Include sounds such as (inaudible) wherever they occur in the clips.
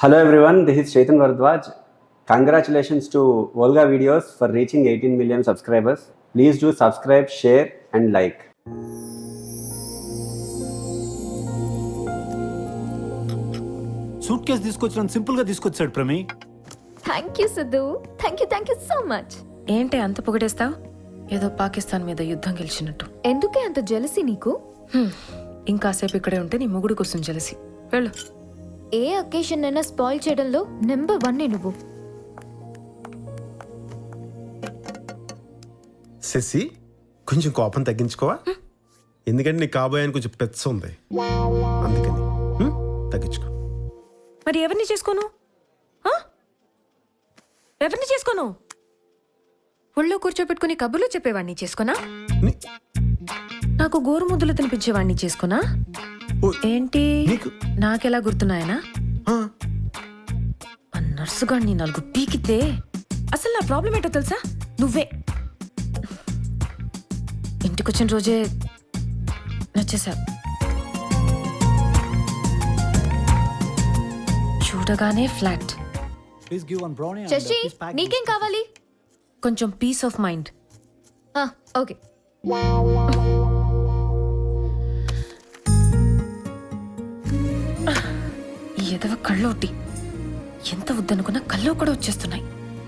Hello everyone this is Chaitan Bharadwaj congratulations to Volga videos for reaching eighteen million subscribers please do subscribe share and like suitcase తీసుకొచ్చిన సింపుల్గా తీసుకొచ్చాడు ప్రమి. Thank you Siddhu thank you thank you so much ఏంటి అంత పొగడేస్తావు? ఏదో పాకిస్తాన్ మీద యుద్ధం గెలిచినట్టు. ఎందుకే అంత జలసి నీకు? ఇంకాసేపు ఇక్కడే ఉంటే నీ మొగుడు కోసం జలసి వెళ్ళు. ఏ అకేషన్ అయినా స్పాయిల్ చేయడంలో నెంబర్ వన్ నువ్వు. శశి కొంచెం కోపం తగ్గించుకోవా? ఎందుకంటే నీ కాబోయానికి కొంచెం పెచ్చ ఉంది. అందుకని హ్మ్? తగ్గించుకో. మరి ఎవరిని చేసుకోను? ఆ? ఎవరిని చేసుకోను? ఒళ్ళో కూర్చోపెట్టుకుని కబుర్లు చెప్పేవాడిని చేసుకోనా? నీ- నాకు గోరు ముద్దులు తినిపించేవాడిని చేసుకోనా? ఏంటి? నీకు- నాకెలా గుర్తున్నాయనా? ఆ, ఆ నర్సుగాడిని నాలుగు పీకితే అసలు నా ప్రాబ్లం ఏంటో తెలుసా? నువ్వే. ఇంటికొచ్చిన రోజే నచ్చేసావు చూడగానే ఫ్లాట్ బ్రౌనీ శశి నీకేం కావాలి? కొంచెం పీస్ ఆఫ్ మైండ్ ఓకే ఎదవ కళ్ళోటి. ఎంత వద్దనుకున్నా కల్లో కూడా వచ్చేస్తున్నాయి.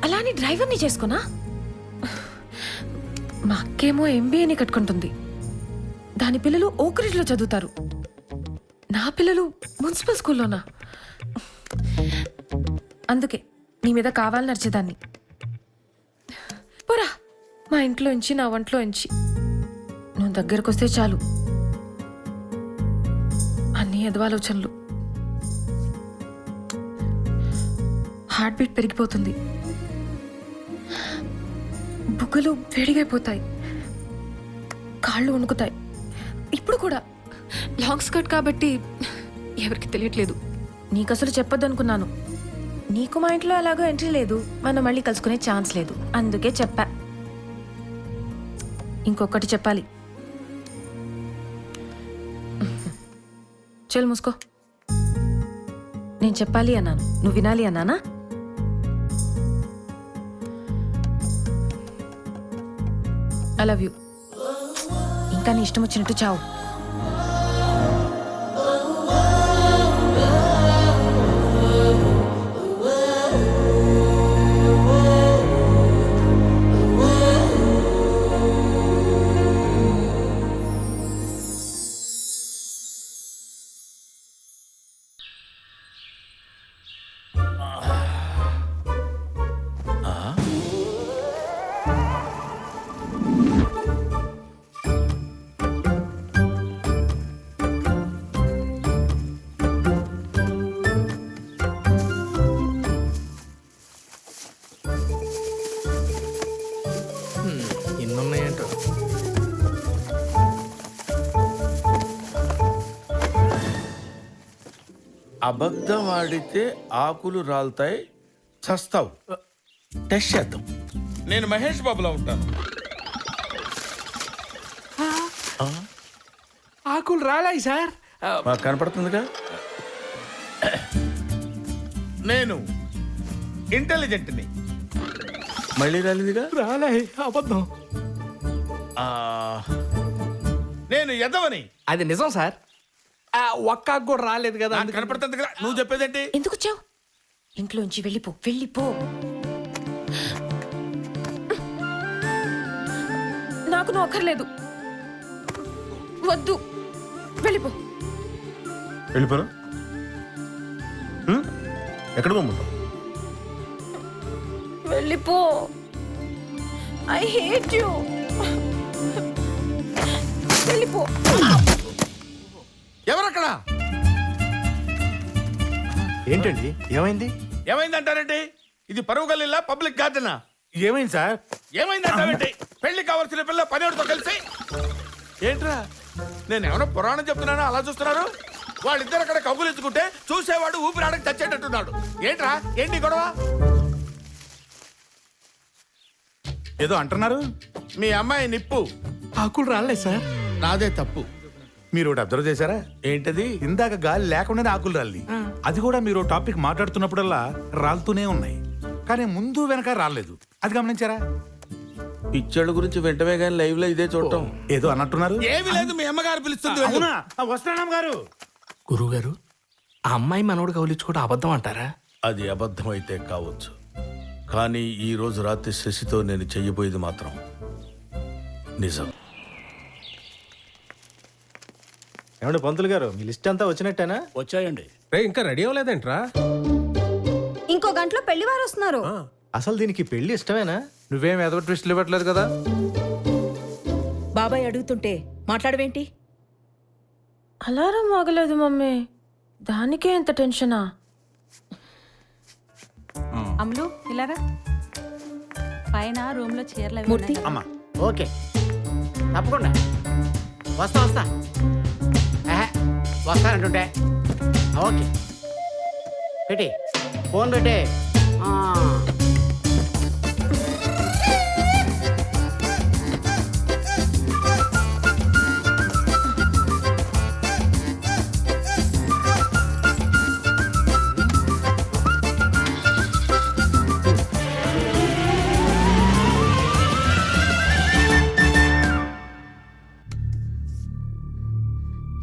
అలానే డ్రైవర్ని చేసుకున్నా? మా అక్కేమో ఎంబీఏని కట్టుకుంటుంది. దాని పిల్లలు ఓకరిలో చదువుతారు. నా పిల్లలు మున్సిపల్ స్కూల్లోనా? అందుకే నీ మీద కావాలని నడిచేదాన్ని. పోరా మా ఇంట్లో ఇంచి నా వంట్లో ఇంచి నువ్వు దగ్గరకు వస్తే చాలు. అన్ని ఎదవాలోచనలు. హార్ట్ బీట్ పెరిగిపోతుంది. బుగ్గలు వేడిగైపోతాయి. కాళ్ళు వణుకుతాయి. ఇప్పుడు కూడా. లాంగ్ స్కర్ట్ కాబట్టి ఎవరికి తెలియట్లేదు. నీకు అసలు చెప్పొద్దనుకున్నాను. నీకు మా ఇంట్లో ఎలాగో ఎంట్రీ లేదు. మనం మళ్ళీ కలుసుకునే ఛాన్స్ లేదు. అందుకే చెప్పా. ఇంకొకటి చెప్పాలి. చెల్ మూసుకో. నేను చెప్పాలి అన్నాను. నువ్వు వినాలి అన్నానా? ఐ లవ్ యూ ఇంకా నీ ఇష్టం వచ్చినట్టు చావు. అబద్ధం ఆడితే ఆకులు రాలుతాయి చస్తావు. టెస్ట్ చేద్దాం. నేను మహేష్ బాబులా ఉంటాను. ఆకులు రాలాయి సార్. మాకు కనపడుతుందిగా? నేను ఇంటెలిజెంట్ని. మళ్ళీ రాలేదుగా? రాలాయి అబద్ధం. ఆ, నేను ఎదవని అది నిజం సార్. ఆ, ఒక్క ఆకు కూడా రాలేదు కదా నాకు అందుకని- కనపడుతుంది కదా. నువ్వు చెప్పేదేంటి? ఎందుకు వచ్చావు? ఇంట్లోంచి వెళ్ళిపో వెళ్ళిపో. నాకు నువ్వు అక్కర్లేదు. వద్దు. వెళ్ళిపో. వెళ్ళిపోనా హ్మ్? ఎక్కడ పొమ్మంటావు వెళ్ళిపో. ఐ హేట్ యు వెళ్ళిపో. ఎవరక్కడ? ఏంటండి? ఏమైంది? ఏమైందంటారండి ఇది పరువు గల్లీలా పబ్లిక్ గార్డెనా? ఏమైంది సార్? ఏమైందంటావేంటి? పెళ్ళి కావాల్సిన పిల్ల పనివాడితో కలిసి? ఏంట్రా? నేను ఏమైనా పురాణం చెప్తున్నానా? అలా చూస్తున్నారు? వాళ్ళిద్దరు అక్కడ కబులించుకుంటే చూసేవాడు ఊపిరాడకి చచ్చేటట్టున్నాడు. ఏంట్రా? ఏంటి గొడవ? ఏదో అంటున్నారు? మీ అమ్మాయి నిప్పు. ఆకులు రాలేదు సార్. నాదే తప్పు. మీరు ఒకటి అబ్జర్వ్ చేశారా? ఏంటది? ఇందాక గాలి లేకుండానే ఆకులు రాలి అది కూడా మీరు టాపిక్ మాట్లాడుతున్నప్పుడల్లా రాలుతూనే ఉన్నాయి. కానీ ముందు వెనక రాలేదు అది గమనించారా? పిచ్చోళ్ళ గురించి వెంటనే కానీ లైవ్లో ఇదే చూడటం. ఏదో అన్నట్టున్నారు. ఏమి లేదు మీ అమ్మగారు పిలుస్తుంది వెళ్ళు. అవునా? వస్తున్నాం గారు గురువుగారు ఆ అమ్మాయి మనోడు కౌలించుకోవడం అబద్ధం అంటారా? అది అబద్ధం అయితే కావచ్చు. కానీ ఈ రోజు రాత్రి శశితో నేను చెయ్యబోయేది మాత్రం నిజం. ఏమండి పంతులు గారు మీ లిస్ట్ అంతా వచ్చినట్టేనా? వచ్చాయండి. రే ఇంకా రెడీ అవ్వలేదేంట్రా? ఇంకో గంటలో పెళ్ళి వారు వస్తున్నారు. అసలు దీనికి పెళ్ళి ఇష్టమేనా? నువ్వేం ఎదవ ట్విస్ట్లు ఇవ్వట్లేదు కదా? బాబాయ్ అడుగుతుంటే మాట్లాడవేంటి? అలారం ఆగలేదు మమ్మీ. దానికే ఎంత టెన్షనా? అమ్ములు ఇలారా? పైన రూమ్లో చీరలు మూర్తి. అమ్మా ఓకే. తప్పకుండా. వస్తా వస్తా. వస్తానంటుంటే. ఓకే. పెట్టి ఫోన్ పెట్టే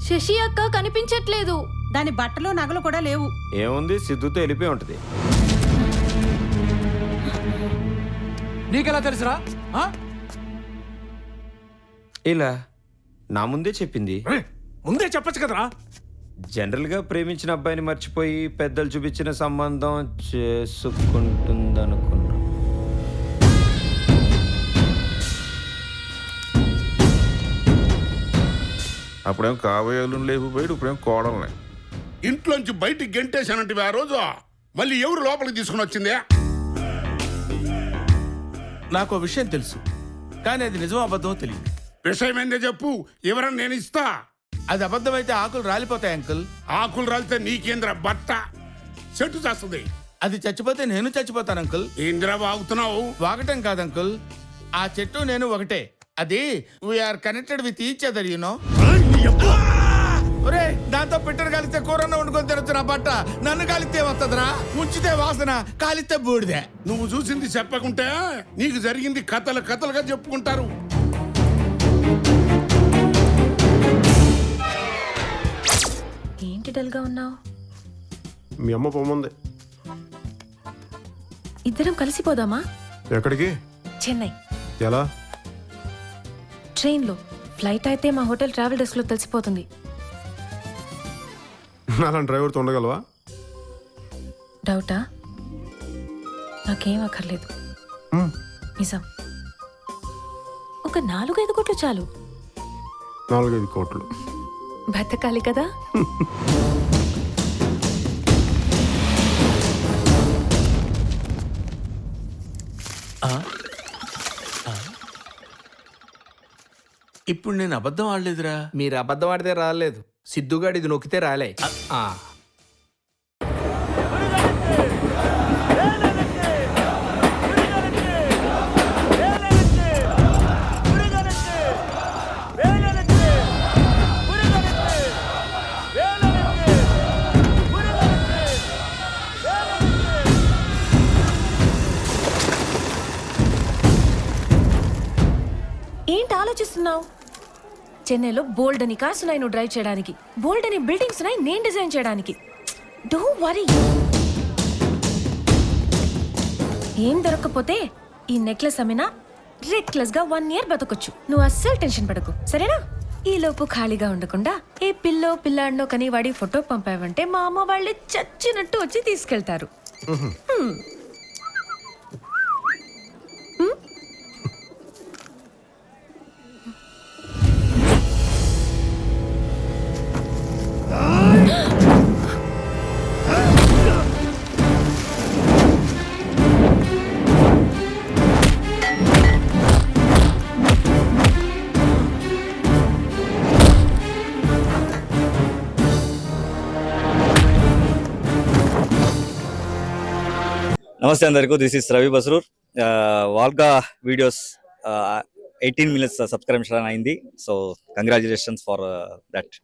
శశి అక్క కనిపించట్లేదు. దాని బట్టలు నగలు కూడా లేవు. ఏముంది? సిద్ధుతో వెళ్ళిపోయి ఉంటది. నీకెలా తెలుసురా? ఆ? ఇలా నా ముందే చెప్పింది. ముందే చెప్పొచ్చు కదరా. జనరల్గా ప్రేమించిన అబ్బాయిని మర్చిపోయి పెద్దలు చూపించిన సంబంధం చేసుకుంటుందనుకున్నా. అప్పుడేం కాబోయేలు లేకపోయాడు ఇప్పుడేం కోడల్ని ఇంట్లోంచి బయటికి గెంటేశానంటే ఆ రోజు. మళ్ళీ ఎవరు లోపలికి తీసుకుని వచ్చిందే? నాకు విషయం తెలుసు. కానీ అది నిజం అబద్ధమో తెలియదు. విషయం ఏందో చెప్పు. ఎవరన్నా నేను ఇస్తా. అది అబద్ధమైతే ఆకులు రాలిపోతాయి అంకుల్. ఆకులు రాలితే నీకేంద్ర బట్ట? చెట్టు చేస్తుంది. అది చచ్చిపోతే నేను చచ్చిపోతాను అంకుల్. ఏంద్రా బాగుతున్నావు వాగటం కాదు అంకుల్. ఆ చెట్టు నేను ఒకటే. అది we are connected with each other you know ఒరే దాంతో పిట్టరు కలిస్తే కూరన్న వండుకొని తినొచ్చు నా బట్ట. నన్ను కాలిస్తే వస్తుందిరా ముంచితే వాసన కాలిస్తే బూడిదే. నువ్వు చూసింది చెప్పకుంటే నీకు జరిగింది కథలు కథలుగా చెప్పుకుంటారు. ఏంటి డల్గా ఉన్నావు? మీ అమ్మ పొమ్మంది. ఇద్దరం కలిసిపోదామా ఎక్కడికి? చెన్నై. ఎలా? ట్రైన్లో ఫ్లైట్ అయితే మా హోటల్ ట్రావెల్ డెస్క్లో తెలిసిపోతుంది. అలాంటి డ్రైవర్తో ఉండగలవా? డౌటా? నాకేం అక్కర్లేదు. నిజం. ఒక నాలుగైదు కోట్లు చాలు. నాలుగైదు కోట్లు. బతకాలి కదా? (laughs) ఇప్పుడు నేను అబద్ధం ఆడలేదురా. మీరు అబద్ధం ఆడితే రాలేదు. సిద్ధుగాడు ఇది నొక్కితే రాలే. ఆ. ఏంటి ఆలోచిస్తున్నావు? చెన్నైలో బోల్డ్ అని కార్స్ ఉన్నాయి నువ్వు డ్రైవ్ చేయడానికి. బోల్డ్ అని బిల్డింగ్స్ ఉన్నాయి నేను డిజైన్ చేయడానికి. డో వరీ ఏం దొరక్కపోతే ఈ నెక్లెస్ అమ్మినా రెక్లెస్గా వన్ ఇయర్ బతకొచ్చు. నువ్వు అస్సలు టెన్షన్ పడకు. సరేనా? ఈ లోపు ఖాళీగా ఉండకుండా ఏ పిల్లో పిల్లాడినో కని వాడి ఫోటో పంపావంటే మా అమ్మ వాళ్ళు చచ్చినట్టు వచ్చి తీసుకెళ్తారు. నమస్తే అందరికీ this is Ravi Basrur. Volga videos eighteen minutes subscription అయింది. So congratulations for that